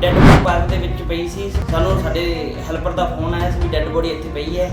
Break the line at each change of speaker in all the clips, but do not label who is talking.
Dead body park ਦੇ ਵਿੱਚ ਪਈ ਸੀ। ਸਾਨੂੰ ਸਾਡੇ ਹੈਲਪਰ ਦਾ ਫੋਨ ਆਇਆ ਸੀ ਵੀ ਡੈੱਡ ਬੋਡੀ ਇੱਥੇ ਪਈ ਹੈ।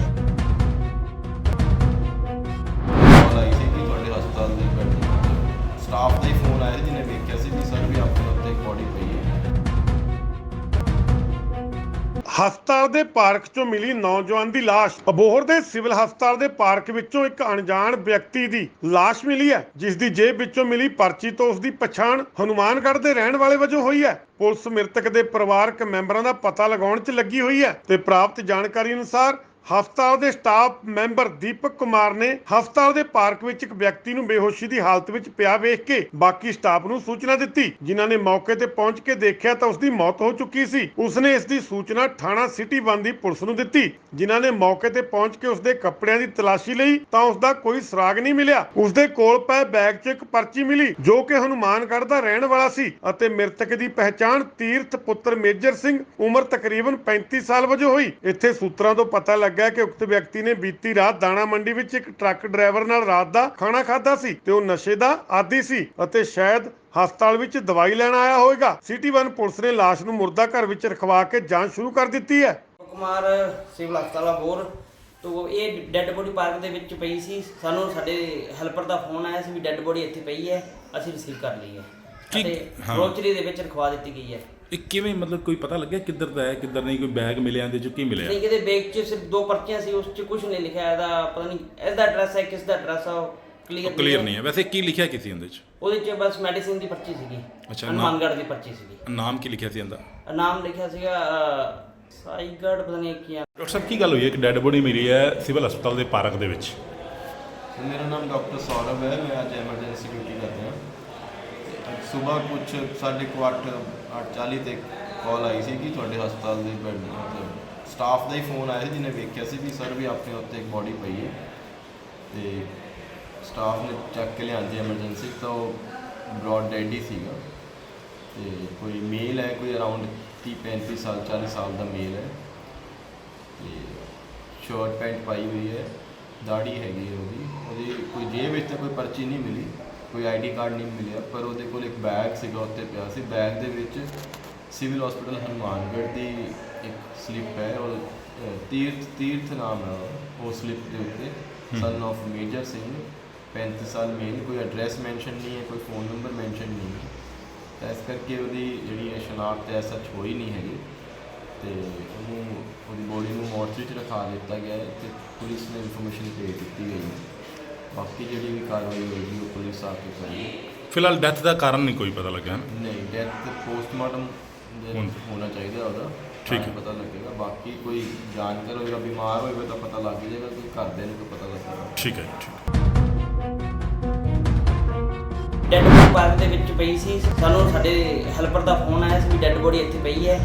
ਹਸਪਤਾਲ ਦੇ
ਪਾਰਕ 'ਚੋਂ ਮਿਲੀ ਨੌਜਵਾਨ ਦੀ ਲਾਸ਼। ਅਬੋਹਰ ਦੇ ਸਿਵਲ ਹਸਪਤਾਲ ਦੇ ਪਾਰਕ ਵਿੱਚੋਂ ਇੱਕ ਅਣਜਾਣ ਵਿਅਕਤੀ ਦੀ ਲਾਸ਼ ਮਿਲੀ ਹੈ, ਜਿਸ ਦੀ ਜੇਬ ਵਿੱਚੋਂ ਮਿਲੀ ਪਰਚੀ ਤੋਂ ਉਸ ਦੀ ਪਛਾਣ ਹਨੂਮਾਨਗੜ੍ਹ ਦੇ ਰਹਿਣ ਵਾਲੇ ਵਜੋਂ ਹੋਈ ਹੈ। ਪੁਲਿਸ ਮ੍ਰਿਤਕ ਦੇ ਪਰਿਵਾਰਕ ਮੈਂਬਰਾਂ ਦਾ ਪਤਾ ਲਗਾਉਣ 'ਚ ਲੱਗੀ ਹੋਈ ਹੈ ਤੇ ਪ੍ਰਾਪਤ ਜਾਣਕਾਰੀ ਅਨੁਸਾਰ ਹਸਪਤਾਲ ਦੇ ਸਟਾਫ ਮੈਂਬਰ ਦੀਪਕ ਕੁਮਾਰ ਨੇ ਹਸਪਤਾਲ ਦੇ ਪਾਰਕ ਵਿੱਚ ਇੱਕ ਵਿਅਕਤੀ ਨੂੰ ਬੇਹੋਸ਼ੀ ਦੀ ਹਾਲਤ ਵਿੱਚ ਪਿਆ ਵੇਖ ਕੇ ਬਾਕੀ ਸਟਾਫ ਨੂੰ ਸੂਚਨਾ ਦਿੱਤੀ। ਜਿਨ੍ਹਾਂ ਨੇ ਮੌਕੇ ਤੇ ਪਹੁੰਚ ਕੇ ਦੇਖਿਆ ਤਾਂ ਉਸ ਦੀ ਮੌਤ ਹੋ ਚੁੱਕੀ ਸੀ। ਉਸਨੇ ਇਸ ਦੀ ਸੂਚਨਾ ਥਾਣਾ ਸਿਟੀ 1 ਦੀ ਪੁਲਿਸ ਨੂੰ ਦਿੱਤੀ। ਜਿਨ੍ਹਾਂ ਨੇ ਮੌਕੇ ਤੇ ਪਹੁੰਚ ਕੇ ਉਸਦੇ ਕੱਪੜਿਆਂ ਦੀ ਤਲਾਸ਼ੀ ਲਈ ਤਾਂ ਉਸ ਦਾ ਕੋਈ ਸੁਰਾਗ ਨਹੀਂ ਮਿਲਿਆ। ਉਸਦੇ ਕੋਲ ਪਏ ਬੈਗ 'ਚ ਇੱਕ ਪਰਚੀ ਮਿਲੀ, ਜੋ ਕਿ ਹਨੂਮਾਨਗੜ੍ਹ ਦਾ ਰਹਿਣ ਵਾਲਾ ਸੀ ਅਤੇ ਮ੍ਰਿਤਕ ਦੀ ਪਹਿਚਾਣ ਤੀਰਥ ਪੁੱਤਰ ਮੇਜਰ ਸਿੰਘ, ਉਮਰ ਤਕਰੀਬਨ 35 ਸਾਲ ਵਜੋਂ ਹੋਈ। ਇੱਥੇ ਸੂਤਰਾਂ ਤੋਂ ਪਤਾ ਲੱਗ ਕਿ ਉਕਤ ਵਿਅਕਤੀ ਨੇ ਬੀਤੀ ਰਾਤ ਦਾਣਾ ਮੰਡੀ ਵਿੱਚ ਇੱਕ ਟਰੱਕ ਡਰਾਈਵਰ ਨਾਲ ਰਾਤ ਦਾ ਖਾਣਾ ਖਾਧਾ ਸੀ ਤੇ ਉਹ ਨਸ਼ੇ ਦਾ ਆਦੀ ਸੀ ਅਤੇ ਸ਼ਾਇਦ ਹਸਪਤਾਲ ਵਿੱਚ ਦਵਾਈ ਲੈਣ ਆਇਆ ਹੋਵੇਗਾ। ਸਿਟੀ 1 ਪੁਲਿਸ ਨੇ ਲਾਸ਼ ਨੂੰ ਮੁਰਦਾ ਘਰ ਵਿੱਚ ਰਖਵਾ ਕੇ ਜਾਂਚ ਸ਼ੁਰੂ ਕਰ ਦਿੱਤੀ ਹੈ।
ਕੁਮਾਰ ਸਿਵਲ ਹਸਪਤਾਲ ਬੋਰ ਤੋਂ ਇਹ ਡੈੱਡ ਬੋਡੀ ਪਾਰਕ ਦੇ ਵਿੱਚ ਪਈ ਸੀ। ਸਾਨੂੰ ਸਾਡੇ ਹੈਲਪਰ ਦਾ ਫੋਨ ਆਇਆ ਸੀ ਵੀ ਡੈੱਡ ਬੋਡੀ ਇੱਥੇ ਪਈ ਹੈ। ਅਸੀਂ ਰਿਸੀਵ ਕਰ ਲਈ ਹੈ।
ਠੀਕ,
ਅਤੇ
ਹਾਂ।
ਰੋਚਰੀ ਦੇ ਵਿੱਚ ਰਖਵਾ ਦਿੱਤੀ ਗਈ ਹੈ।
ਇਹ ਕਿਵੇਂ ਮਤਲਬ ਕੋਈ ਪਤਾ ਲੱਗਿਆ ਕਿੱਧਰ ਦਾ ਹੈ ਕਿੱਧਰ ਨਹੀਂ ਕੋਈ ਬੈਗ ਮਿਲਿਆ ਇਹਦੇ ਚੋਂ ਕੀ ਮਿਲਿਆ?
ਨਹੀਂ ਕਿਤੇ ਬੈਗ 'ਚ ਸਿਰਫ ਦੋ ਪਰਚੀਆਂ ਸੀ ਉਸ 'ਚ ਕੁਝ ਨਹੀਂ ਲਿਖਿਆ ਇਹਦਾ ਪਤਾ ਨਹੀਂ ਇਸ ਦਾ ਐਡਰੈਸ ਹੈ ਕਿਸ ਦਾ ਐਡਰੈਸ ਆ ਕਲੀਅਰ
ਕਲੀਅਰ ਨਹੀਂ ਹੈ। ਵੈਸੇ ਕੀ ਲਿਖਿਆ ਕਿਸੇ ਉਹਦੇ ਚ?
ਉਹਦੇ 'ਚ ਬਸ ਮੈਡੀਸਿਨ ਦੀ ਪਰਚੀ ਸੀਗੀ
ਅੱਛਾ, ਨਾਮ-
ਹਨੂੰਮਾਨਗੜ੍ਹ ਦੀ ਪਰਚੀ ਸੀਗੀ।
ਨਾਮ ਕੀ ਲਿਖਿਆ ਸੀ ਇਹਦਾ?
ਨਾਮ ਲਿਖਿਆ ਸੀਗਾ ਅਹ, ਸਾਈਗੜ੍ਹ ਪਤਾ ਨਹੀਂ ਕੀ ਆ।
ਡਾਕਟਰ ਸਾਹਿਬ ਕੀ ਗੱਲ ਹੋਈ ਹੈ? ਇੱਕ ਡੈੱਡ ਬੋਡੀ ਮਿਲੀ ਹੈ ਸਿਵਲ ਹਸਪਤਾਲ ਦੇ ਪਾਰਕ ਦੇ ਵਿੱਚ।
ਮੇਰਾ ਨਾਮ ਡਾਕਟਰ ਸੌਰਵ ਹੈ ਮੈਂ ਅੱਜ ਐਮਰਜੈਂਸੀ ਡਿਊਟੀ ਕਰਦਾ ਸਵੇਰ ਕੁਝ ਸਾਢੇ ਕੁ ਅੱਠ 8:40 ਤੇ ਕਾਲ ਆਈ ਸੀ ਕਿ ਤੁਹਾਡੇ ਹਸਪਤਾਲ ਦੇ ਬੈੱਡ ਮਤਲਬ ਸਟਾਫ ਦਾ ਹੀ ਫੋਨ ਆਇਆ ਸੀ ਜਿਹਨੇ ਵੇਖਿਆ ਸੀ ਵੀ ਸਰ ਵੀ ਆਪਣੇ ਉੱਤੇ ਇੱਕ ਬੋਡੀ ਪਈ ਹੈ ਤੇ ਸਟਾਫ ਨੇ ਚੱਕ ਕੇ ਲਿਆਂਦੀ ਐਮਰਜੈਂਸੀ ਤਾਂ ਉਹ ਬ੍ਰੌਡ ਡੈਡ ਹੀ ਸੀਗਾ ਤੇ ਕੋਈ ਮੇਲ ਹੈ, ਕੋਈ ਅਰਾਊਂਡ 30 35 ਸਾਲ 40 ਸਾਲ ਦਾ ਮੇਲ ਹੈ ਤੇ ਸ਼ਾਰਟ ਪੈਂਟ ਪਾਈ ਹੋਈ ਹੈ ਦਾੜੀ ਹੈਗੀ ਹੈ ਉਹਦੀ ਉਹਦੀ ਕੋਈ ਜੇਬ ਵਿੱਚ ਤਾਂ ਕੋਈ ਪਰਚੀ ਨਹੀਂ ਮਿਲੀ। ਕੋਈ ਆਈਡੀ ਕਾਰਡ ਨਹੀਂ ਮਿਲਿਆ ਪਰ ਉਹਦੇ ਕੋਲ ਇੱਕ ਬੈਗ ਸੀਗਾ ਉੱਤੇ ਪਿਆ ਸੀ। ਬੈਗ ਦੇ ਵਿੱਚ ਸਿਵਲ ਹਸਪੀਟਲ ਹਨੂਮਾਨਗੜ੍ਹ ਦੀ ਇੱਕ ਸਲਿੱਪ ਹੈ ਔਰ ਅ, ਤੀਰਥ ਤੀਰਥ ਨਾਮ ਹੈ ਉਹ- ਉਹ ਸਲਿੱਪ ਦੇ ਉੱਤੇ। ਸਨ of ਮੇਜਰ ਸਿੰਘ 35 ਸਾਲ ਮੇਲ ਕੋਈ ਐਡਰੈਸ ਮੈਂਸ਼ਨ ਨਹੀਂ ਹੈ ਕੋਈ ਫੋਨ ਨੰਬਰ ਮੈਂਸ਼ਨ ਨਹੀਂ ਹੈ। ਤਾਂ ਇਸ ਕਰਕੇ ਉਹਦੀ ਜਿਹੜੀ ਹੈ ਸ਼ਨਾਖਤ ਹੈ ਸੱਚ ਹੋਈ ਨਹੀਂ ਹੈਗੀ। ਤੇ ਉਹਨੂੰ ਉਹਦੀ ਬੋਡੀ ਨੂੰ ਮੋਰਚਰੀ 'ਚ ਰਖਾ ਦਿੱਤਾ ਗਿਆ ਤੇ ਪੁਲਿਸ ਨੇ ਇਨਫੋਰਮੇਸ਼ਨ ਭੇਜ ਦਿੱਤੀ ਗਈ ਹੈ ਬਾਕੀ ਜਿਹੜੀ ਵੀ ਕਾਰਵਾਈ ਹੋਏਗੀ ਉਹ ਪੁਲਿਸ ਆ ਕੇ ਕਰੇਗੀ
ਫਿਲਹਾਲ ਡੈਥ ਦਾ ਕਾਰਨ ਨਹੀਂ ਕੋਈ ਪਤਾ ਲੱਗਿਆ ਨਾ।
ਨਹੀਂ ਡੈਥ ਪੋਸਟਮਾਰਟਮ
ਹੁਣ-
ਹੋਣਾ ਚਾਹੀਦਾ ਉਹਦਾ।
ਠੀਕ
ਤਾਂ
ਹੈ।
ਪਤਾ ਲੱਗੇਗਾ। ਬਾਕੀ ਕੋਈ ਜਾਣਕਾਰ ਹੋਏਗਾ ਬਿਮਾਰ ਹੋਏਗਾ ਤਾਂ ਪਤਾ ਲੱਗ ਜਾਏਗਾ ਕੋਈ ਘਰਦਿਆਂ ਨੂੰ ਕੋਈ ਪਤਾ ਲੱਗੇਗਾ
ਠੀਕ ਹੈ ਜੀ, ਠੀਕ ਹੈ।
ਡੈੱਡ ਬੋਡੀ ਪਾਰਕ ਦੇ ਵਿੱਚ ਪਈ ਸੀ। ਸਾਨੂੰ ਸਾਡੇ ਹੈਲਪਰ ਦਾ ਫੋਨ ਆਇਆ ਸੀ ਵੀ ਡੈੱਡ ਬੋਡੀ ਇੱਥੇ ਪਈ ਹੈ।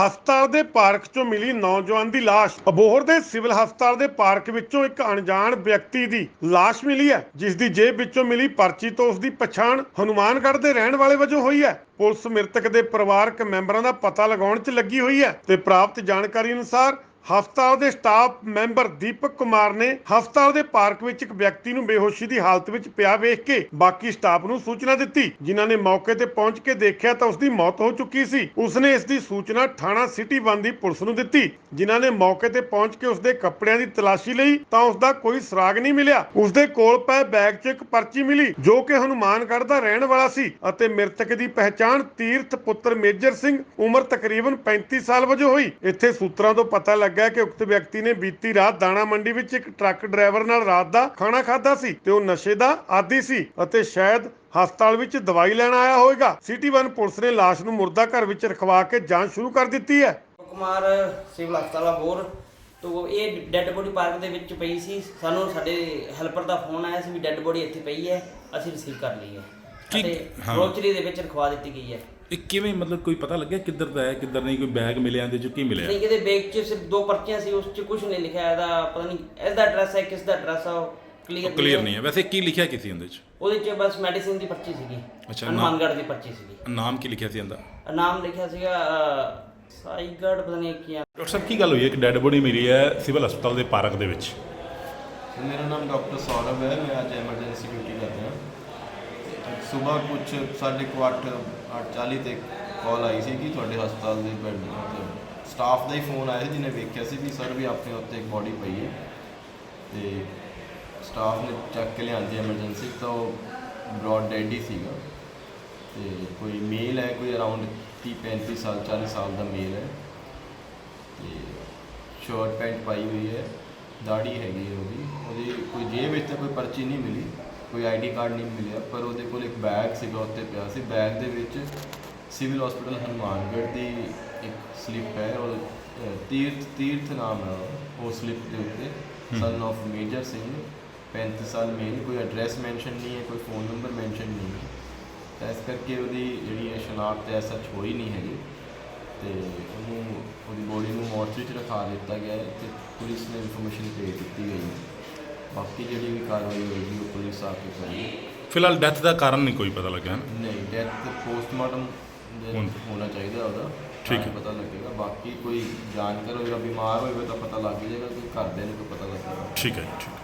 ਹਸਪਤਾਲ ਦੇ
ਪਾਰਕ 'ਚੋਂ ਮਿਲੀ ਨੌਜਵਾਨ ਦੀ ਲਾਸ਼। ਅਬੋਹਰ ਦੇ ਸਿਵਲ ਹਸਪਤਾਲ ਦੇ ਪਾਰਕ ਵਿੱਚੋਂ ਇੱਕ ਅਣਜਾਣ ਵਿਅਕਤੀ ਦੀ ਲਾਸ਼ ਮਿਲੀ ਹੈ, ਜਿਸ ਦੀ ਜੇਬ ਵਿੱਚੋਂ ਮਿਲੀ ਪਰਚੀ ਤੋਂ ਉਸ ਦੀ ਪਛਾਣ ਹਨੂਮਾਨਗੜ੍ਹ ਦੇ ਰਹਿਣ ਵਾਲੇ ਵਜੋਂ ਹੋਈ ਹੈ। ਪੁਲਿਸ ਮ੍ਰਿਤਕ ਦੇ ਪਰਿਵਾਰਕ ਮੈਂਬਰਾਂ ਦਾ ਪਤਾ ਲਗਾਉਣ 'ਚ ਲੱਗੀ ਹੋਈ ਹੈ ਤੇ ਪ੍ਰਾਪਤ ਜਾਣਕਾਰੀ ਅਨੁਸਾਰ ਹਸਪਤਾਲ ਦੇ ਸਟਾਫ ਮੈਂਬਰ ਦੀਪਕ ਕੁਮਾਰ ਨੇ ਹਸਪਤਾਲ ਦੇ ਪਾਰਕ ਵਿੱਚ ਇੱਕ ਵਿਅਕਤੀ ਨੂੰ ਬੇਹੋਸ਼ੀ ਦੀ ਹਾਲਤ ਵਿੱਚ ਪਿਆ ਵੇਖ ਕੇ ਬਾਕੀ ਸਟਾਫ ਨੂੰ ਸੂਚਨਾ ਦਿੱਤੀ। ਜਿਨ੍ਹਾਂ ਨੇ ਮੌਕੇ ਤੇ ਪਹੁੰਚ ਕੇ ਦੇਖਿਆ ਤਾਂ ਉਸ ਦੀ ਮੌਤ ਹੋ ਚੁੱਕੀ ਸੀ। ਉਸਨੇ ਇਸ ਦੀ ਸੂਚਨਾ ਥਾਣਾ ਸਿਟੀ 1 ਦੀ ਪੁਲਿਸ ਨੂੰ ਦਿੱਤੀ। ਜਿਨ੍ਹਾਂ ਨੇ ਮੌਕੇ ਤੇ ਪਹੁੰਚ ਕੇ ਉਸਦੇ ਕੱਪੜਿਆਂ ਦੀ ਤਲਾਸ਼ੀ ਲਈ ਤਾਂ ਉਸ ਦਾ ਕੋਈ ਸੁਰਾਗ ਨਹੀਂ ਮਿਲਿਆ। ਉਸਦੇ ਕੋਲ ਪਏ ਬੈਗ 'ਚ ਇੱਕ ਪਰਚੀ ਮਿਲੀ, ਜੋ ਕਿ ਹਨੂਮਾਨਗੜ੍ਹ ਦਾ ਰਹਿਣ ਵਾਲਾ ਸੀ ਅਤੇ ਮ੍ਰਿਤਕ ਦੀ ਪਹਿਚਾਣ ਤੀਰਥ ਪੁੱਤਰ ਮੇਜਰ ਸਿੰਘ, ਉਮਰ ਤਕਰੀਬਨ 35 ਸਾਲ ਵਜੋਂ ਹੋਈ। ਇੱਥੇ ਸੂਤਰਾਂ ਤੋਂ ਪਤਾ ਲੱਗਾ ਕਿ ਉਕਤ ਵਿਅਕਤੀ ਨੇ ਬੀਤੀ ਰਾਤ ਦਾਣਾ ਮੰਡੀ ਵਿੱਚ ਇੱਕ ਟਰੱਕ ਡਰਾਈਵਰ ਨਾਲ ਰਾਤ ਦਾ ਖਾਣਾ ਖਾਧਾ ਸੀ ਤੇ ਉਹ ਨਸ਼ੇ ਦਾ ਆਦੀ ਸੀ ਅਤੇ ਸ਼ਾਇਦ ਹਸਪਤਾਲ ਵਿੱਚ ਦਵਾਈ ਲੈਣ ਆਇਆ ਹੋਵੇਗਾ। ਸਿਟੀ 1 ਪੁਲਿਸ ਨੇ ਲਾਸ਼ ਨੂੰ ਮੁਰਦਾ ਘਰ ਵਿੱਚ ਰਖਵਾ ਕੇ ਜਾਂਚ ਸ਼ੁਰੂ ਕਰ ਦਿੱਤੀ ਹੈ।
ਕੁਮਾਰ ਸਿਵਲ ਹਸਪਤਾਲ ਬੋਰ। ਤੋਂ ਇਹ ਡੈੱਡ ਬੋਡੀ ਪਾਰਕ ਦੇ ਵਿੱਚ ਪਈ ਸੀ। ਸਾਨੂੰ ਸਾਡੇ ਹੈਲਪਰ ਦਾ ਫੋਨ ਆਇਆ ਸੀ ਵੀ ਡੈੱਡ ਬੋਡੀ ਇੱਥੇ ਪਈ ਹੈ। ਅਸੀਂ ਰਿਸੀਵ ਕਰ ਲਈ ਹੈ।
ਠੀਕ,
ਅਤੇ
ਹਾਂ।
ਰੋਚਰੀ ਦੇ ਵਿੱਚ ਰਖਵਾ ਦਿੱਤੀ ਗਈ ਹੈ।
ਇਹ ਕਿਵੇਂ ਮਤਲਬ ਕੋਈ ਪਤਾ ਲੱਗਿਆ ਕਿੱਧਰ ਦਾ ਹੈ ਕਿੱਧਰ ਨਹੀਂ ਕੋਈ ਬੈਗ ਮਿਲਿਆ ਇਹਦੇ ਚੋਂ ਕੀ ਮਿਲਿਆ?
ਨਹੀਂ ਕਿਤੇ ਬੈਗ 'ਚ ਸਿਰਫ ਦੋ ਪਰਚੀਆਂ ਸੀ ਉਸ 'ਚ ਕੁਝ ਨਹੀਂ ਲਿਖਿਆ ਇਹਦਾ ਪਤਾ ਨਹੀਂ ਇਸ ਦਾ ਐਡਰੈਸ ਹੈ ਕਿਸ ਦਾ ਐਡਰੈਸ ਆ ਕਲੀਅਰ
ਕਲੀਅਰ ਨਹੀਂ ਹੈ। ਵੈਸੇ ਕੀ ਲਿਖਿਆ ਕਿਸੇ ਉਹਦੇ ਚ?
ਉਹਦੇ 'ਚ ਬਸ ਮੈਡੀਸਿਨ ਦੀ ਪਰਚੀ ਸੀਗੀ
ਅੱਛਾ, ਨਾਮ-
ਹਨੂੰਮਾਨਗੜ੍ਹ ਦੀ ਪਰਚੀ ਸੀਗੀ।
ਨਾਮ ਕੀ ਲਿਖਿਆ ਸੀ ਇਹਦਾ?
ਨਾਮ ਲਿਖਿਆ ਸੀਗਾ ਅਹ, ਸਾਈਗੜ ਪਤਾ ਨਹੀਂ ਕੀ ਆ।
ਡਾਕਟਰ ਸਾਹਿਬ ਕੀ ਗੱਲ ਹੋਈ? ਹੈ ਇੱਕ ਡੈੱਡ ਬੋਡੀ ਮਿਲੀ ਹੈ ਸਿਵਲ ਹਸਪਤਾਲ ਦੇ ਪਾਰਕ ਦੇ ਵਿੱਚ।
ਮੇਰਾ ਨਾਮ ਡਾਕਟਰ ਸੌਰਵ ਹੈ ਮੈਂ ਅੱਜ ਐਮਰਜੈਂਸੀ ਡਿਊਟੀ ਕਰਦਾ ਹਾਂ। ਤੇ ਅੱਜ ਸਵੇਰ ਕੁਝ ਸਾਢੇ ਕੁ ਅੱਠ 8:40 ਤੇ ਕਾਲ ਆਈ ਸੀ ਕਿ ਤੁਹਾਡੇ ਹਸਪਤਾਲ ਦੇ ਬੈੱਡ ਮਤਲਬ ਸਟਾਫ ਦਾ ਹੀ ਫੋਨ ਆਇਆ ਸੀ, ਜਿਹਨੇ ਵੇਖਿਆ ਸੀ ਵੀ ਸਰ ਵੀ ਆਪਣੇ ਉੱਤੇ ਇੱਕ ਬੋਡੀ ਪਈ ਹੈ। ਤੇ ਸਟਾਫ ਨੇ ਚੱਕ ਕੇ ਲਿਆਂਦੀ ਐਮਰਜੈਂਸੀ ਤਾਂ ਉਹ ਬ੍ਰੌਡ ਡੈਡ ਹੀ ਸੀਗਾ। ਤੇ ਕੋਈ ਮੇਲ ਹੈ, ਕੋਈ ਅਰਾਊਂਡ 30 35 ਸਾਲ 40 ਸਾਲ ਦਾ ਮੇਲ ਹੈ। ਤੇ ਸ਼ਰਟ ਪੈਂਟ ਪਾਈ ਹੋਈ ਹੈ ਦਾੜੀ ਹੈਗੀ ਹੈ ਉਹਦੀ। ਉਹਦੀ ਕੋਈ ਜੇਬ ਵਿੱਚ ਤਾਂ ਕੋਈ ਪਰਚੀ ਨਹੀਂ ਮਿਲੀ। ਕੋਈ ਆਈਡੀ ਕਾਰਡ ਨਹੀਂ ਮਿਲਿਆ ਪਰ ਉਹਦੇ ਕੋਲ ਇੱਕ ਬੈਗ ਸੀਗਾ ਉੱਤੇ ਪਿਆ ਸੀ। ਬੈਗ ਦੇ ਵਿੱਚ ਸਿਵਲ ਹਸਪੀਟਲ ਹਨੂਮਾਨਗੜ੍ਹ ਦੀ ਇੱਕ ਸਲਿੱਪ ਹੈ ਉਹ ਅਹ, ਤੀਰਥ ਤੀਰਥ ਨਾਮ ਹੈ ਉਹ- ਸਲਿੱਪ ਦੇ ਉੱਤੇ। ਸਨ of ਮੇਜਰ ਸਿੰਘ 35 ਸਾਲ ਮੇਲ ਕੋਈ ਐਡਰੈਸ ਮੈਂਸ਼ਨ ਨਹੀਂ ਹੈ ਕੋਈ ਫੋਨ ਨੰਬਰ ਮੈਂਸ਼ਨ ਨਹੀਂ ਹੈ। ਤਾਂ ਇਸ ਕਰਕੇ ਉਹਦੀ ਜਿਹੜੀ ਹੈ ਸ਼ਨਾਖਤ ਹੈ ਸੱਚ ਹੋਈ ਨਹੀਂ ਹੈਗੀ। ਤੇ ਉਹਨੂੰ ਉਹਦੀ ਬੋਡੀ ਨੂੰ ਮੋਰਚਰੀ 'ਚ ਰਖਾ ਦਿੱਤਾ ਗਿਆ ਹੈ ਤੇ ਪੁਲਿਸ ਨੇ ਇਨਫੋਰਮੇਸ਼ਨ ਭੇਜ ਦਿੱਤੀ ਗਈ ਹੈ। ਬਾਕੀ ਜਿਹੜੀ ਵੀ ਕਾਰਵਾਈ ਹੋਏਗੀ ਉਹ ਪੁਲਿਸ ਆ ਕੇ ਕਰੇਗੀ।
ਫਿਲਹਾਲ ਡੈਥ ਦਾ ਕਾਰਨ ਨਹੀਂ ਕੋਈ ਪਤਾ ਲੱਗਿਆ ਨਾ।
ਨਹੀਂ ਡੈਥ ਪੋਸਟਮਾਰਟਮ ਹੁਣ- ਚਾਹੀਦਾ ਉਹਦਾ।
ਠੀਕ
ਤਾਂ
ਹੈ।
ਪਤਾ ਲੱਗੇਗਾ। ਬਾਕੀ ਕੋਈ ਜਾਣਕਾਰ ਹੋਏਗਾ ਬਿਮਾਰ ਹੋਏਗਾ ਤਾਂ ਪਤਾ ਲੱਗ ਜਾਏਗਾ ਕੋਈ ਘਰਦਿਆਂ ਨੂੰ ਕੋਈ ਪਤਾ ਲੱਗੇਗਾ।
ਠੀਕ ਹੈ ਜੀ, ਠੀਕ ਹੈ।